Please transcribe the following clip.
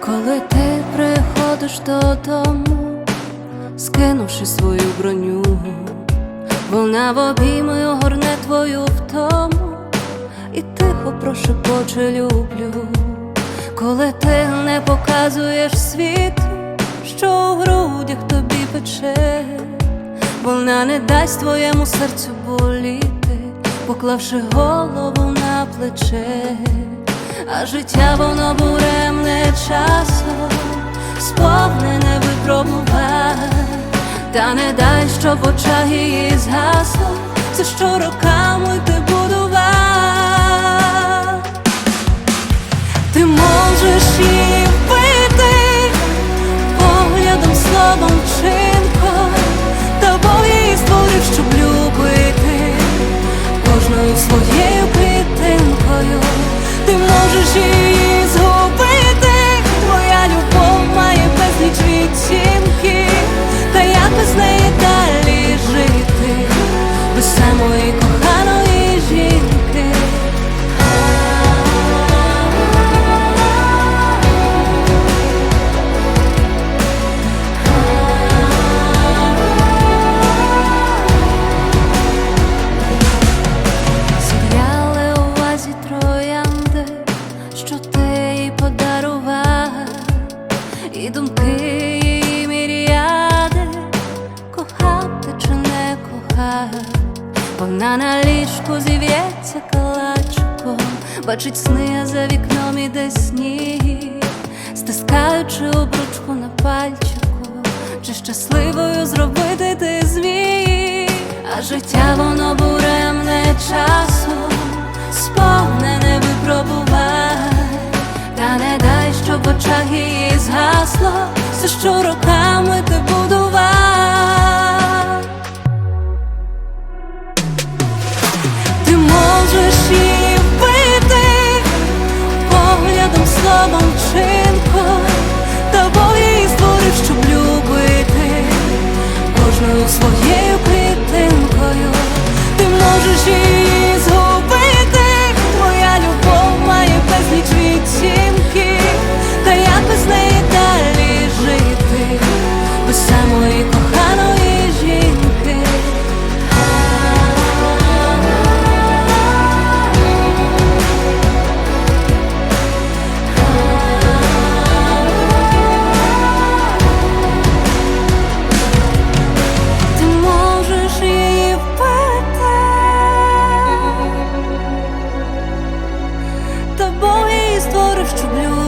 Коли ти приходиш додому, скинувши свою броню, вона в обіймою горне твою втому, і тихо прошепоче люблю, коли ти не показуєш світ, що у грудях тобі пече, вона не дасть твоєму серцю болі поклавши голову на плече, а життя воно буремне часом, сповнене випробувань, та не дай, щоб очах її згасло, це що роками ти своєю підтримкою Ти можеш її і думки її міріади, кохав ти чи не кохав, вона на ліжку зів'ється калачиком, бачить сни, за вікном іде сніг, стискаючи обручку на пальчику, чи щасливою зробити ти зміг, а життя воно буремне часом, згасло, все, що роками ти будував. Ти можеш її вбити поглядом, словом, вчинком, Тобою її створив, щоб любити кожною своєю створив, щоб люди